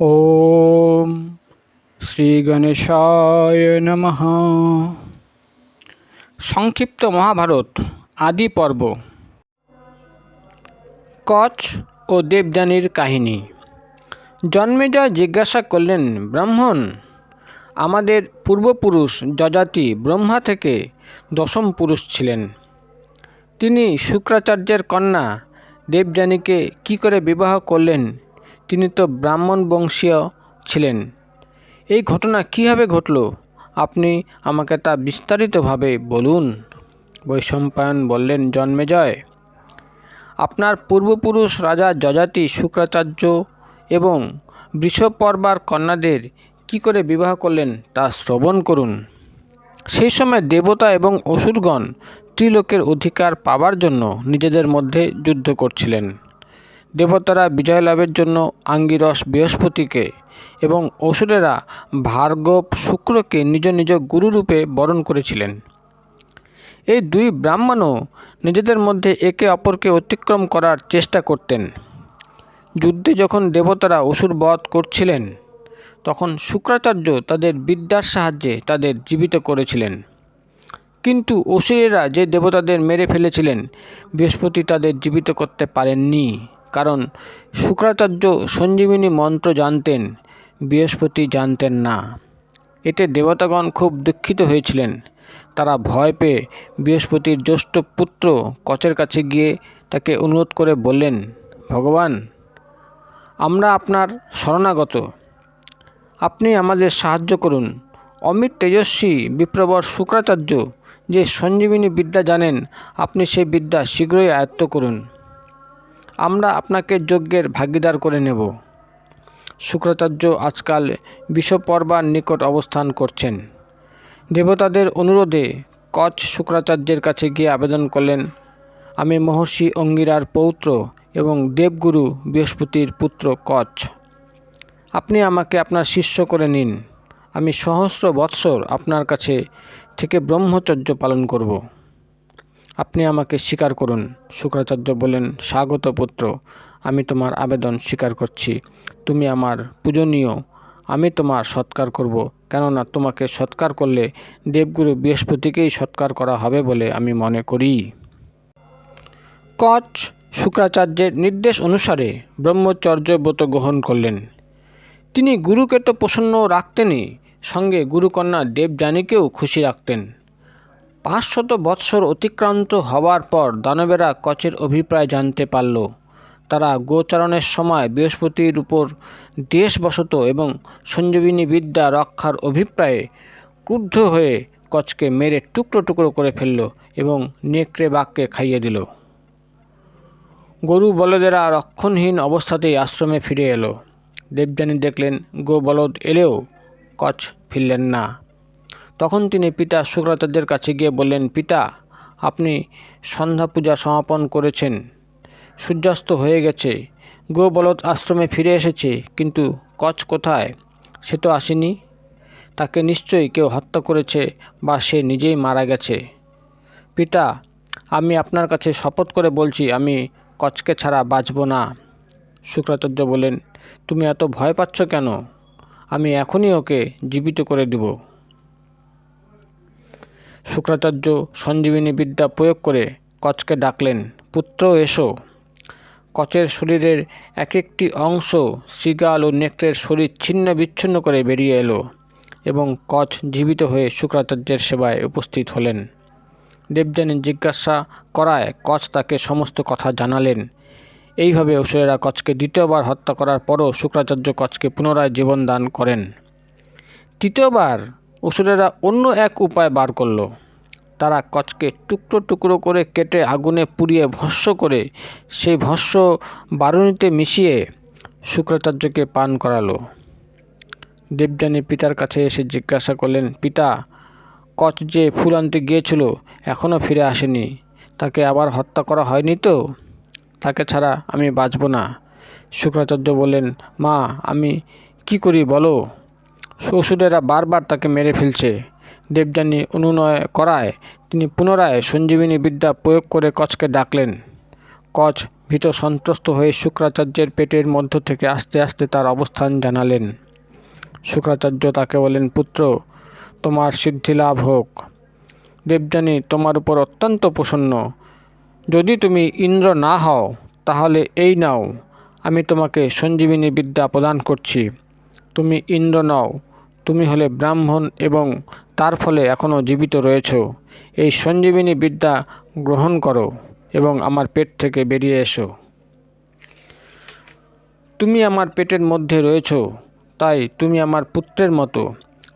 ওম শ্রী গণেশায় নমঃ। সংক্ষিপ্ত মহাভারত, আদি পর্ব। কচ ও দেবযানীর কাহিনী। জন্মেজয় জিজ্ঞাসা করলেন, ব্রাহ্মণ, আমাদের পূর্বপুরুষ যজাতি ব্রহ্মা থেকে দশম পুরুষ ছিলেন। তিনি শুক্রাচার্যের কন্যা দেবযানীকে কি করে বিবাহ করলেন তিনি তো ব্রাহ্মণ বংশীয় ছিলেন। এই ঘটনা কীভাবে ঘটল? আপনি আমাকে তা বিস্তারিতভাবে বলুন। বৈশম্পায়ন বললেন জন্মেজয় আপনার পূর্বপুরুষ রাজা যজাতি শুক্রাচার্য এবং বৃষপর্বার কন্যাদের কি করে বিবাহ করলেন তা শ্রবণ করুন। সেই সময় দেবতা এবং অসুরগণ ত্রিলোকের অধিকার পাবার জন্য নিজেদের মধ্যে যুদ্ধ করছিলেন। দেবতারা বিজয় লাভের জন্য আঙ্গিরস বৃহস্পতিকে এবং অসুরেরা ভার্গব শুক্রকে নিজ নিজ গুরুরূপে বরণ করেছিলেন। এই দুই ব্রাহ্মণও নিজেদের মধ্যে একে অপরকে অতিক্রম করার চেষ্টা করতেন। যুদ্ধে যখন দেবতারা অসুর বধ করছিলেন, তখন শুক্রাচার্য তাদের বিদ্যার সাহায্যে তাদের জীবিত করেছিলেন। কিন্তু অসুরেরা যে দেবতাদের মেরে ফেলেছিলেন, বৃহস্পতি তাদের জীবিত করতে পারেননি। কারণ শুক্রাচার্য সঞ্জীবিনী মন্ত্র জানতেন, বৃহস্পতি জানতেন না। এতে দেবতাগণ খুব দুঃখিত হয়েছিলেন। তারা ভয় পেয়ে বৃহস্পতির জ্যেষ্ঠ পুত্র কচের কাছে গিয়ে তাকে অনুরোধ করে বললেন, ভগবান, আমরা আপনার শরণাগত। আপনি আমাদের সাহায্য করুন। অমিত তেজস্বী বিপ্রবর শুক্রাচার্য যে সঞ্জীবিনী বিদ্যা জানেন, আপনি সেই বিদ্যা শীঘ্রই আয়ত্ত করুন। আমরা আপনাকে যজ্ঞের ভাগিদার করে নেব। শুক্রাচার্য আজকাল বিশ্বপর্বার নিকট অবস্থান করছেন। দেবতাদের অনুরোধে কচ শুক্রাচার্যের কাছে গিয়ে আবেদন করলেন, আমি মহর্ষি অঙ্গিরার পৌত্র এবং দেবগুরু বৃহস্পতির পুত্র কচ আপনি আমাকে আপনার শিষ্য করে নিন। আমি সহস্র বৎসর আপনার কাছে থেকে ব্রহ্মচর্য পালন করব। আপনি আমাকে স্বীকার করুন। শুক্রাচার্য বলেন স্বাগত পুত্র, আমি তোমার আবেদন স্বীকার করছি। তুমি আমার পূজনীয়, আমি তোমার সৎকার করব, কেননা তোমাকে সৎকার করলে দেবগুরু বৃহস্পতিকেই সৎকার করা হবে বলে আমি মনে করি। কচ শুক্রাচার্যের নির্দেশ অনুসারে ব্রহ্মচর্য ব্রত গ্রহণ করলেন। তিনি গুরুকে তো প্রসন্ন রাখতেনই, সঙ্গে গুরুকন্যা দেবযানীকেও খুশি রাখতেন। পাঁচশত বৎসর অতিক্রান্ত হওয়ার পর দানবেরা কচের অভিপ্রায় জানতে পারল। তারা গোচারণের সময় বৃহস্পতির উপর দেশ বসত এবং সঞ্জীবিনী বিদ্যা রক্ষার অভিপ্রায়ে ক্রুদ্ধ হয়ে কচকে মেরে টুকরো টুকরো করে ফেলল এবং নেকড়ে বাঘকে খাইয়ে দিল। গরু বলদেরা রক্ষণহীন অবস্থাতেই আশ্রমে ফিরে এলো। দেবযানী দেখলেন, গো বলদ, এলেও কচ ফিরলেন না। তখন তিনি পিতা শুক্রাচার্যের কাছে গিয়ে বললেন, পিতা, আপনি সন্ধ্যা পূজা সমাপন করেছেন। সূর্যাস্ত হয়ে গেছে। গো বলদ আশ্রমে ফিরে এসেছে, কিন্তু কচ কোথায়? সে তো আসেনি। তাকে নিশ্চয়ই কেউ হত্যা করেছে বা সে নিজেই মারা গেছে। পিতা, আমি আপনার কাছে শপথ করে বলছি, আমি কচকে ছাড়া বাঁচব না। শুক্রাচার্য বলেন তুমি এত ভয় পাচ্ছ কেন? আমি এখনই ওকে জীবিত করে দিব। শুক্রাচার্য সঞ্জীবিনী বিদ্যা প্রয়োগ করে কচকে ডাকলেন, পুত্র, এসো। কচের শরীরের এক একটি অংশ শৃগাল ও নেকড়ের শরীর ছিন্ন বিচ্ছিন্ন করে বেরিয়ে এলো এবং কচ জীবিত হয়ে শুক্রাচার্যের সেবায় উপস্থিত হলেন। দেবযানী জিজ্ঞাসা করায় কচ তাকে সমস্ত কথা জানালেন। এইভাবে অসুরেরা কচকে দ্বিতীয়বার হত্যা করার পরও শুক্রাচার্য কচকে পুনরায় জীবন দান করেন। তৃতীয়বার অসুরেরা অন্য এক উপায় বার করল। তারা কচকে টুকরো টুকরো করে কেটে আগুনে পুড়িয়ে ভস্য করে সেই ভস্য বারুণীতে মিশিয়ে শুক্রাচার্যকে পান করালো। দেবযানী পিতার কাছে এসে জিজ্ঞাসা করলেন, পিতা, কচ যে ফুল আনতে গিয়েছিল এখনও ফিরে আসেনি। তাকে আবার হত্যা করা হয়নি তো? তাকে ছাড়া আমি বাঁচব না। শুক্রাচার্য বললেন, মা, আমি কি করি বলো? শ্বশুরেরা বারবার তাকে মেরে ফেলছে। দেবযানী অনুনয় করায় তিনি পুনরায় সঞ্জীবিনী বিদ্যা প্রয়োগ করে কচকে ডাকলেন। কচ ভীত সন্ত্রস্ত হয়ে শুক্রাচার্যের পেটের মধ্য থেকে আস্তে আস্তে তার অবস্থান জানালেন। শুক্রাচার্য তাকে বলেন, পুত্র, তোমার সিদ্ধি লাভ হোক। দেবযানী, তোমার উপর অত্যন্ত প্রসন্ন। যদি তুমি ইন্দ্র না হও, তাহলে এই নাও, আমি তোমাকে সঞ্জীবিনী বিদ্যা প্রদান করছি। তুমি ইন্দ্র নও তুমি হলে ব্রাহ্মণ এবং তার ফলে এখনও জীবিত রয়েছ। এই সঞ্জীবিনী বিদ্যা গ্রহণ করো এবং আমার পেট থেকে বেরিয়ে এসো। তুমি আমার পেটের মধ্যে রয়েছ, তাই তুমি আমার পুত্রের মতো।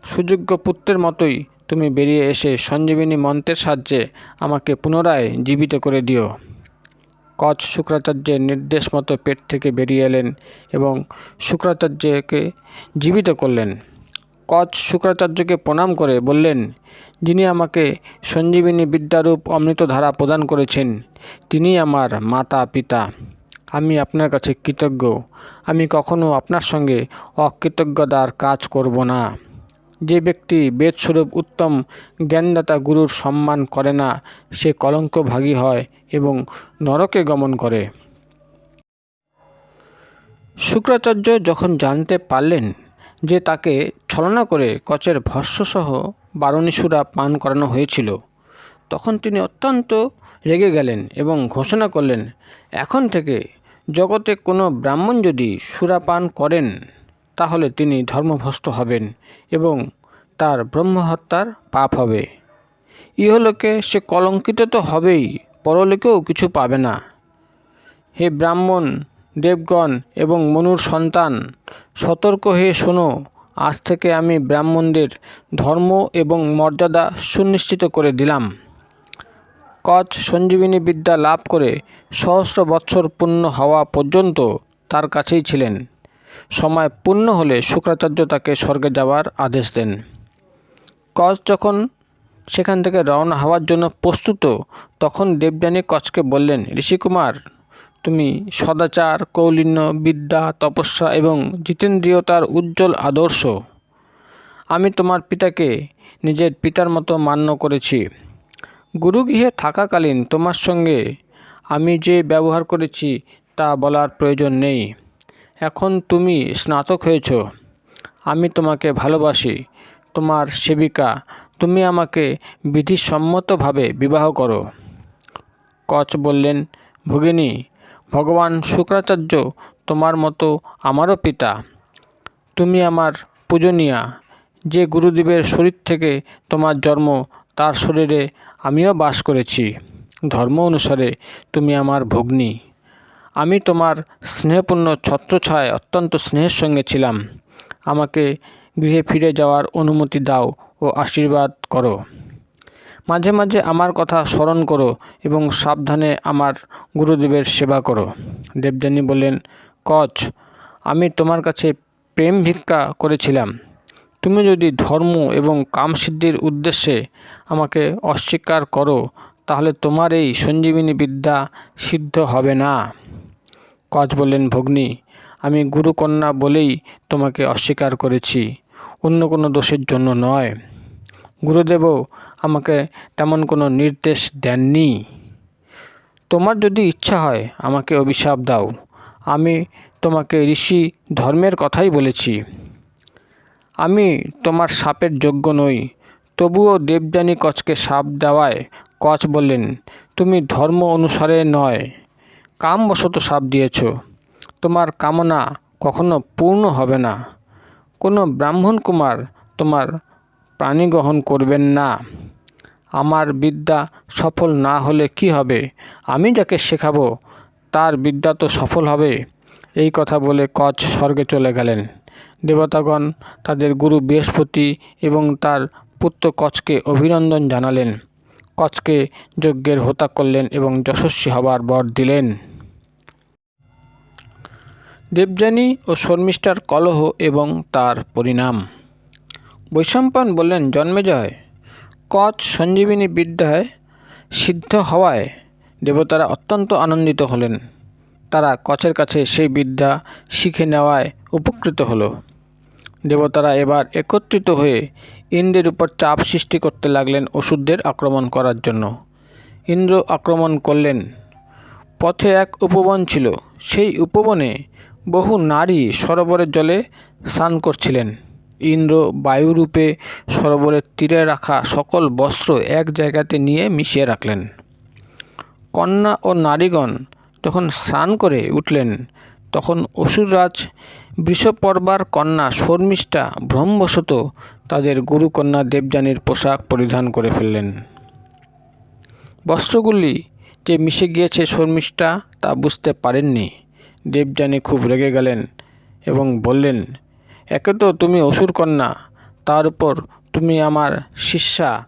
সুযোগ্য পুত্রের মতোই তুমি বেরিয়ে এসে সঞ্জীবিনী মন্ত্রের সাহায্যে আমাকে পুনরায় জীবিত করে দিও। কচ শুক্রাচার্যের নির্দেশ মতো পেট থেকে বেরিয়ে এলেন এবং শুক্রাচার্যকে জীবিত করলেন। কচ শুক্রাচার্যকে প্রণাম করে বললেন, যিনি আমাকে সঞ্জীবিনী বিদ্যারূপ অমৃতধারা প্রদান করেছেন তিনি আমার মাতা পিতা। আমি আপনার কাছে কৃতজ্ঞ। আমি কখনো আপনার সঙ্গে অকৃতজ্ঞতার কাজ করব না। যে ব্যক্তি বেদস্বরূপ উত্তম জ্ঞানদাতা গুরুর সম্মান করে না, সে কলঙ্কভাগী হয় এবং নরকে গমন করে। শুক্রাচার্য যখন জানতে পারলেন যে তাকে ছলনা করে কচের ভস্যসহ বারণীসুরা পান করানো হয়েছিল। তখন তিনি অত্যন্ত রেগে গেলেন এবং ঘোষণা করলেন, এখন থেকে জগতে কোনো ব্রাহ্মণ যদি সুরা পান করেন, তাহলে তিনি ধর্মভ্রষ্ট হবেন এবং তার ব্রহ্মহত্যার পাপ হবে। ইহলোকে সে কলঙ্কিত তো হবেই, পরলোকেও কিছু পাবে না। হে ব্রাহ্মণ দেবগণ এবং মনুর সন্তান, সতর্ক হয়ে শোনো, আজ থেকে আমি ব্রাহ্মণদের ধর্ম এবং মর্যাদা সুনিশ্চিত করে দিলাম। কচ সঞ্জীবিনী বিদ্যা লাভ করে সহস্র বৎসর পূর্ণ হওয়া পর্যন্ত তার কাছেই ছিলেন। সময় পূর্ণ হলে শুক্রাচার্য তাকে স্বর্গে যাওয়ার আদেশ দেন। কচ যখন সেখান থেকে রওনা হওয়ার জন্য প্রস্তুত, তখন দেবযানী কচকে বললেন, ঋষিকুমার তুমি সদাচার, কৌলিন্য, বিদ্যা, তপস্যা এবং জিতেন্দ্রিয়তার উজ্জ্বল আদর্শ। আমি তোমার পিতাকে নিজের পিতার মতো মান্য করেছি। গুরুগৃহে থাকাকালীন তোমার সঙ্গে আমি যে ব্যবহার করেছি তা বলার প্রয়োজন নেই। এখন তুমি স্নাতক হয়েছ। আমি তোমাকে ভালোবাসি, তোমার সেবিকা। তুমি আমাকে বিধিসম্মতভাবে বিবাহ করো। কচ বললেন, ভগিনী ভগবান শুক্রাচার্য, তোমার মতো আমারও পিতা। তুমি আমার পূজনীয়া। যে গুরুদেবের শরীর থেকে তোমার জন্ম, তার শরীরে আমিও বাস করেছি। ধর্ম অনুসারে তুমি আমার ভগ্নী। আমি তোমার স্নেহপূর্ণ ছত্রছায় অত্যন্ত স্নেহের সঙ্গে ছিলাম। আমাকে গৃহে ফিরে যাওয়ার অনুমতি দাও ও আশীর্বাদ করো। মাঝে মাঝে আমার কথা স্মরণ করো এবং সাবধানে আমার গুরুদেবের সেবা করো। দেবযানী বললেন, কচ, আমি তোমার কাছে প্রেম ভিক্ষা করেছিলাম। তুমি যদি ধর্ম এবং কামসিদ্ধির উদ্দেশ্যে আমাকে অস্বীকার করো, তাহলে তোমার এই সঞ্জীবিনী বিদ্যা সিদ্ধ হবে না। কচ বললেন, ভগ্নী, আমি গুরুকন্যা বলেই তোমাকে অস্বীকার করেছি, অন্য কোনো দোষের জন্য নয়। গুরুদেবও আমাকে তেমন কোনো নির্দেশ দেননি। তোমার যদি ইচ্ছা হয়, আমাকে অভিশাপ দাও। আমি তোমাকে ঋষি ধর্মের কথাই বলেছি। আমি তোমার সাপের যোগ্য নই। তবুও দেবযানী কচকে সাপ দেওয়ায় কচ বললেন, তুমি ধর্ম অনুসারে নয়। কামবশত সাপ দিয়েছ। তোমার কামনা কখনো পূর্ণ হবে না। কোনো ব্রাহ্মণ কুমার তোমার প্রাণী গ্রহণ করবেন না। আমার বিদ্যা সফল না হলে কি হবে? আমি যাকে শেখাবো, তার বিদ্যা তো সফল হবে। এই কথা বলে কচ স্বর্গে চলে গেলেন। দেবতাগণ তাদের গুরু বৃহস্পতি এবং তার পুত্র কচকে অভিনন্দন জানালেন। কচকে যজ্ঞের হোতা করলেন এবং যশস্বী হবার বর দিলেন। দেবযানী ও শর্মিষ্ঠার কলহ এবং তার পরিণাম। বৈশম্পায়ন বললেন জন্মেজয় কচ সঞ্জীবিনী বিদ্যায় সিদ্ধ হওয়ায় দেবতারা অত্যন্ত আনন্দিত হলেন। তারা কচের কাছে সেই বিদ্যা শিখে নেওয়ায় উপকৃত হলো। দেবতারা এবার একত্রিত হয়ে ইন্দ্রের উপর চাপ সৃষ্টি করতে লাগলেন ওষুধদের আক্রমণ করার জন্য। ইন্দ্র আক্রমণ করলেন। পথে এক উপবন ছিল। সেই উপবনে বহু নারী সরোবরের জলে স্নান করছিলেন। ইন্দ্র বায়ুরূপে সরোবরের তীরে রাখা সকল বস্ত্র এক জায়গাতে নিয়ে মিশিয়ে রাখলেন। কন্যা ও নারীগণ যখন স্নান করে উঠলেন, তখন অসুররাজ বৃষপর্বার কন্যা শর্মিষ্ঠা ভ্রমবশত তাদের গুরুকন্যা দেবযানীর পোশাক পরিধান করে ফেললেন। বস্ত্রগুলি যে মিশে গিয়েছে শর্মিষ্ঠা তা বুঝতে পারেননি। দেবযানী খুব রেগে গেলেন এবং বললেন একে তো তুমি অসুর কন্যা, তার উপর তুমি আমার শিষ্যা।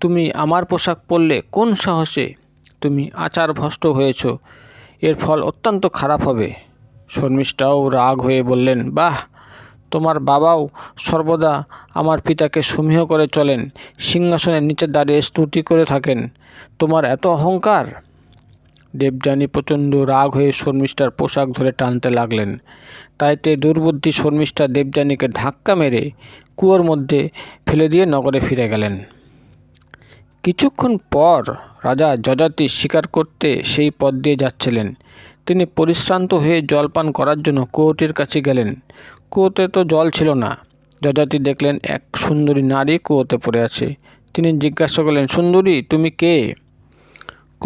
তুমি আমার পোশাক পরলে কোন সাহসে তুমি আচার ভ্রষ্ট হয়েছ? এর ফল অত্যন্ত খারাপ হবে। শর্মিষ্ঠাও রাগ হয়ে বললেন, বাহ, তোমার বাবাও সর্বদা আমার পিতাকে সমীহ করে চলেন, সিংহাসনের নিচে দাঁড়িয়ে স্তুতি করে থাকেন। তোমার এত অহংকার দেবযানী প্রচণ্ড রাগ হয়ে শর্মিষ্ঠার পোশাক ধরে টানতে লাগলেন। তাইতে দুর্বুদ্ধি শর্মিষ্ঠা দেবযানীকে ধাক্কা মেরে কুয়োর মধ্যে ফেলে দিয়ে নগরে ফিরে গেলেন। কিছুক্ষণ পর রাজা যজাতি শিকার করতে সেই পথ দিয়ে যাচ্ছিলেন। তিনি পরিশ্রান্ত হয়ে জলপান করার জন্য কুয়োটির কাছে গেলেন। কুয়োতে তো জল ছিল না। যজাতি দেখলেন এক সুন্দরী নারী কুয়োতে পড়ে আছে। তিনি জিজ্ঞাসা করলেন, সুন্দরী, তুমি কে?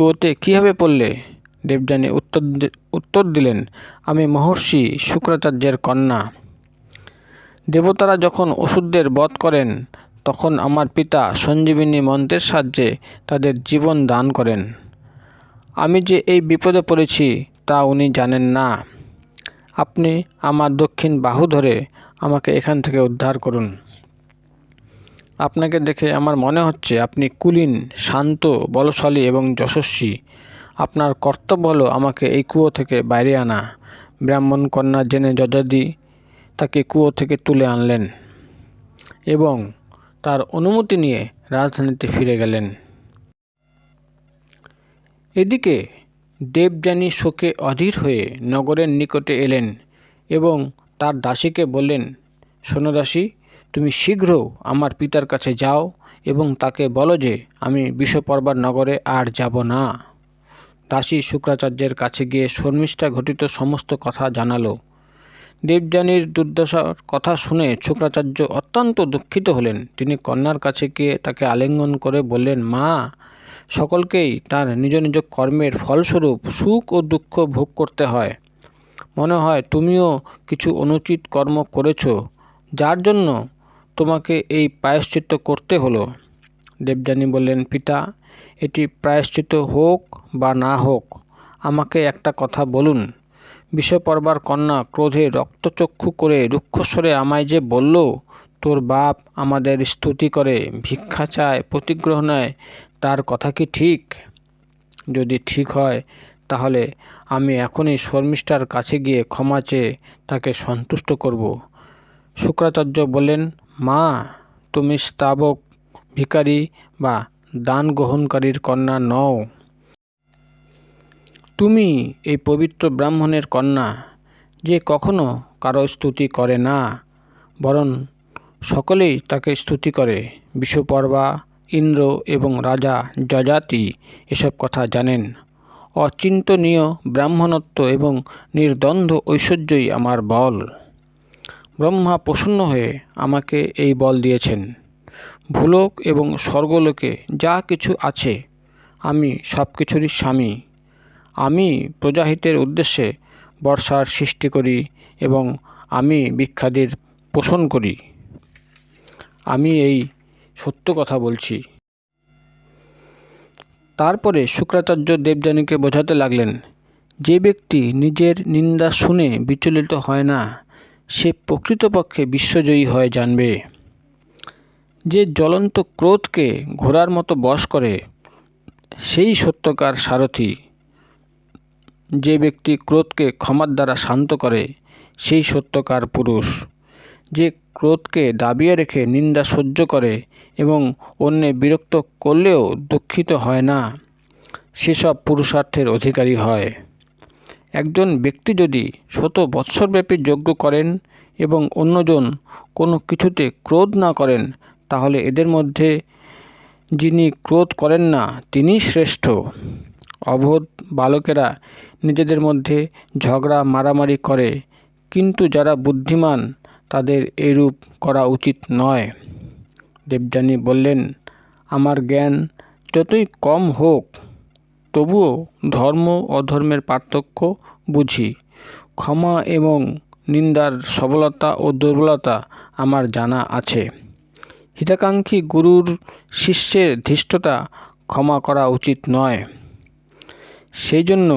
কুয়োতে কীভাবে পড়লে? দেবযানী উত্তর উত্তর দিলেন, আমি মহর্ষি শুক্রাচার্যের কন্যা। দেবতারা যখন ওষুধদের বধ করেন, তখন আমার পিতা সঞ্জীবিনী মন্ত্রের সাহায্যে তাদের জীবন দান করেন। আমি যে এই বিপদে পড়েছি, তা উনি জানেন না। আপনি আমার দক্ষিণ বাহু ধরে আমাকে এখান থেকে উদ্ধার করুন। আপনাকে দেখে আমার মনে হচ্ছে আপনি কুলীন, শান্ত, বলশালী এবং যশস্বী। আপনার কর্তব্য হলো আমাকে এই কুয়ো থেকে বাইরে আনা। ব্রাহ্মণ কন্যা জেনে যজাদি তাকে কুয়ো থেকে তুলে আনলেন এবং তার অনুমতি নিয়ে রাজধানীতে ফিরে গেলেন। এদিকে দেবযানী শোকে অধীর হয়ে নগরের নিকটে এলেন এবং তার দাসীকে বললেন, শোনো দাসী তুমি শীঘ্র আমার পিতার কাছে যাও এবং তাকে বলো যে, আমি বিশ্বপর্বার নগরে আর যাব না। দাসী শুক্রাচার্যের কাছে গিয়ে শর্মিষ্ঠা ঘটিত সমস্ত কথা জানালো। দেবযানীর দুর্দশার কথা শুনে শুক্রাচার্য অত্যন্ত দুঃখিত হলেন। তিনি কন্যার কাছে গিয়ে তাকে আলিঙ্গন করে বললেন, মা, সকলকেই তার নিজ নিজ কর্মের ফলস্বরূপ সুখ ও দুঃখ ভোগ করতে হয়। মনে হয় তুমিও কিছু অনুচিত কর্ম করেছ। যার জন্য তোমাকে এই প্রায়শ্চিত্ত করতে হলো। দেবযানী বললেন, পিতা, এটি প্রায়শ্চিত হোক বা না হোক, আমাকে একটা কথা বলুন। বিষপর্বার কন্যা ক্রোধে রক্তচক্ষু করে রুক্ষস্বরে আমায় যে বলল, তোর বাপ আমাদের স্তুতি করে, ভিক্ষা চায়, প্রতিগ্রহ নেয়, তার কথা কি ঠিক? যদি ঠিক হয়, তাহলে আমি এখনই শর্মিষ্ঠার কাছে গিয়ে ক্ষমা চেয়ে তাকে সন্তুষ্ট করব। শুক্রাচার্য বললেন মা, তুমি স্তাবক ভিকারী বা দান গ্রহণকারীর কন্যা নও। তুমি এই পবিত্র ব্রাহ্মণের কন্যা, যে কখনো কারও স্তুতি করে না, বরং সকলেই তাকে স্তুতি করে। বিশ্বপর্বা, ইন্দ্র এবং রাজা যজাতি এসব কথা জানেন। অচিন্তনীয় ব্রাহ্মণত্ব এবং নির্দ্বন্দ্ব ঐশ্বর্যই আমার বল। ব্রহ্মা প্রসন্ন হয়ে আমাকে এই বল দিয়েছেন, ভূলোক এবং স্বর্গলোকে যা কিছু আছে, আমি সব কিছুরই স্বামী। আমি প্রজাহিতের উদ্দেশ্যে বর্ষার সৃষ্টি করি এবং আমি বিখ্যাদের পোষণ করি। আমি এই সত্য কথা বলছি। তারপরে শুক্রাচার্য দেবযানীকে বোঝাতে লাগলেন, যে ব্যক্তি নিজের নিন্দা শুনে বিচলিত হয় না সে প্রকৃতপক্ষে বিশ্বজয়ী হয়ে জানবে। যে জ্বলন্ত ক্রোধকে ঘোড়ার মতো বশ করে, সেই সত্যকার সারথি। যে ব্যক্তি ক্রোধকে ক্ষমার দ্বারা শান্ত করে, সেই সত্যকার পুরুষ। যে ক্রোধকে দাবিয়ে রেখে নিন্দা সহ্য করে এবং অন্যে বিরক্ত করলেও দুঃখিত হয় না, সেসব পুরুষার্থের অধিকারী হয়। একজন ব্যক্তি যদি শত বৎসরব্যাপী যজ্ঞ করেন এবং অন্যজন কোনো কিছুতে ক্রোধ না করেন, তাহলে এদের মধ্যে যিনি ক্রোধ করেন না, তিনি শ্রেষ্ঠ। অবোধ বালকেরা নিজেদের মধ্যে ঝগড়া মারামারি করে, কিন্তু যারা বুদ্ধিমান, তাদের এরূপ করা উচিত নয়। দেবযানী বললেন, আমার জ্ঞান যতই কম হোক তবুও ধর্ম অধর্মের পার্থক্য বুঝি। ক্ষমা এবং নিন্দার সবলতা ও দুর্বলতা আমার জানা আছে। হিতাকাঙ্ক্ষী গুরুর শিষ্যের ধৃষ্টতা ক্ষমা করা উচিত নয়। সেই জন্য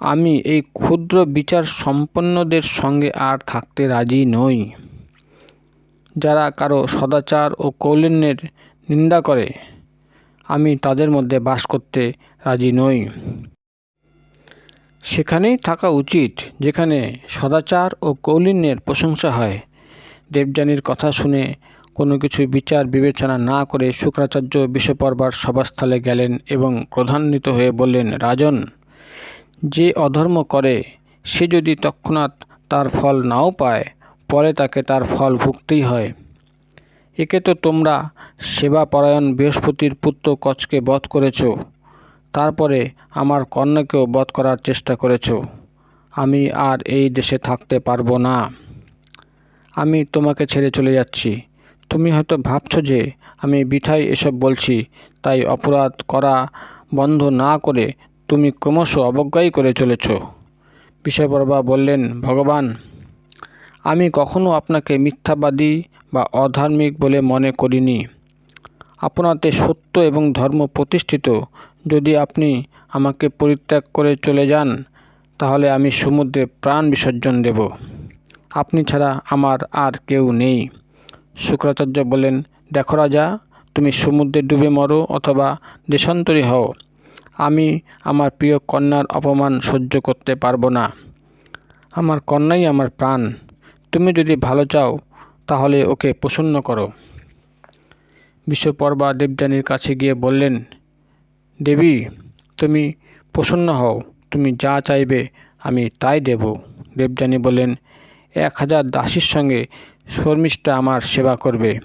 আমি এই ক্ষুদ্র বিচার সম্পন্নদের সঙ্গে আর থাকতে রাজি নই। যারা কারও সদাচার ও কৌলিন্যের নিন্দা করে, আমি তাদের মধ্যে বাস করতে রাজি নই। সেখানেই থাকা উচিত, যেখানে সদাচার ও কৌলিন্যের প্রশংসা হয়। দেবযানীর কথা শুনে কোনো কিছু বিচার বিবেচনা না করে শুক্রাচার্য বিশ্বপর্বার সভাস্থলে গেলেন এবং ক্রধান্বিত হয়ে বললেন, রাজন, যে অধর্ম করে, সে যদি তৎক্ষণাৎ তার ফল নাও পায়, পরে তাকে তার ফল ভুগতেই হয়। একে তো তোমরা সেবাপরায়ণ বৃহস্পতির পুত্র কচকে বধ করেছ তারপরে আমার কন্যাকেও বধ করার চেষ্টা করেছ। আমি আর এই দেশে থাকতে পারব না। আমি তোমাকে ছেড়ে চলে যাচ্ছি। তুমি হয়তো ভাবছ যে আমি বিঠাই এসব বলছি, তাই অপরাধ করা বন্ধ না করে তুমি ক্রমশ অবজ্ঞাই করে চলেছ। বিষয়পর্বা বললেন, ভগবান, আমি কখনো আপনাকে মিথ্যাবাদী বা অধার্মিক বলে মনে করিনি। আপনাতে সত্য এবং ধর্ম প্রতিষ্ঠিত যদি আপনি আমাকে পরিত্যাগ করে চলে যান, তাহলে আমি সমুদ্রে প্রাণ বিসর্জন দেব। আপনি ছাড়া আমার আর কেউ নেই। শুক্রাচার্য বলেন দেখো রাজা, তুমি সমুদ্রে ডুবে মরো অথবা দেশান্তরী হও। আমি আমার প্রিয় কন্যার অপমান সহ্য করতে পারব না। আমার কন্যাই আমার প্রাণ। তুমি যদি ভালো চাও, তাহলে ওকে প্রসন্ন করো। বিশ্বপর্বা দেবযানীর কাছে গিয়ে বললেন দেবী, তুমি প্রসন্ন হও, তুমি যা চাইবে আমি তাই দেব। দেবযানী বলেন এক হাজার দাসীর সঙ্গে শর্মিষ্ঠা আমার সেবা করবে।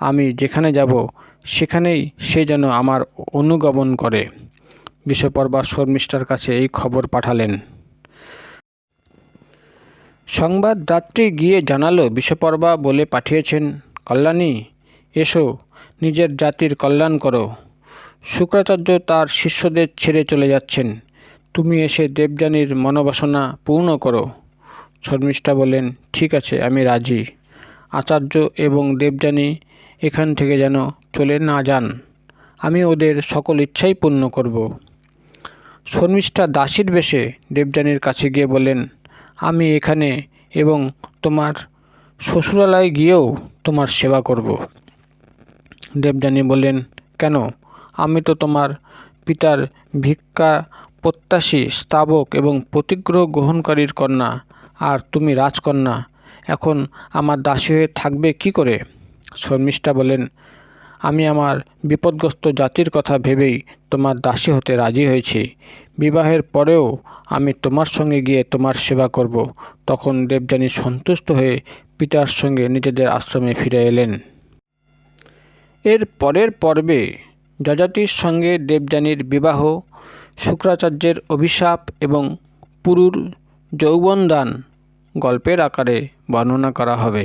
আমি যেখানে যাব, সেখানেই সে যেন আমার অনুগমন করে। বিশ্বপর্বা শর্মিষ্ঠার কাছে এই খবর পাঠালেন। সংবাদ রাত্রি গিয়ে জানালো, বিশ্বপর্বা বলে পাঠিয়েছেন, কল্যাণী, এসো, নিজের জাতির কল্যাণ করো। শুক্রাচার্য তার শিষ্যদের ছেড়ে চলে যাচ্ছেন। তুমি এসে দেবযানীর মনোবাসনা পূর্ণ করো। শর্মিষ্ঠা বলেন ঠিক আছে, আমি রাজি। আচার্য এবং দেবযানী এখান থেকে যেন চলে না যান। আমি ওদের সকল ইচ্ছাই পূর্ণ করব। শর্মিষ্ঠা দাসীর বেশে দেবযানীর কাছে গিয়ে বলেন আমি এখানে এবং তোমার শ্বশুরালয়ে গিয়েও তোমার সেবা করব। দেবযানী বললেন, কেন? আমি তো তোমার পিতার ভিক্ষা প্রত্যাশী, স্তাবক এবং প্রতিগ্রহ গ্রহণকারীর কন্যা, আর তুমি রাজকন্যা। এখন আমার দাসী হয়ে থাকবে কি করে? শর্মিষ্ঠা বলেন, আমি আমার বিপদগ্রস্ত জাতির কথা ভেবেই তোমার দাসী হতে রাজি হয়েছি। বিবাহের পরেও আমি তোমার সঙ্গে গিয়ে তোমার সেবা করব। তখন দেবযানী সন্তুষ্ট হয়ে পিতার সঙ্গে নিজেদের আশ্রমে ফিরে এলেন। এর পরের পর্বে যজাতির সঙ্গে দেবযানীর বিবাহ শুক্রাচার্যের অভিশাপ এবং পুরুর যৌবনদান গল্পের আকারে বর্ণনা করা হবে।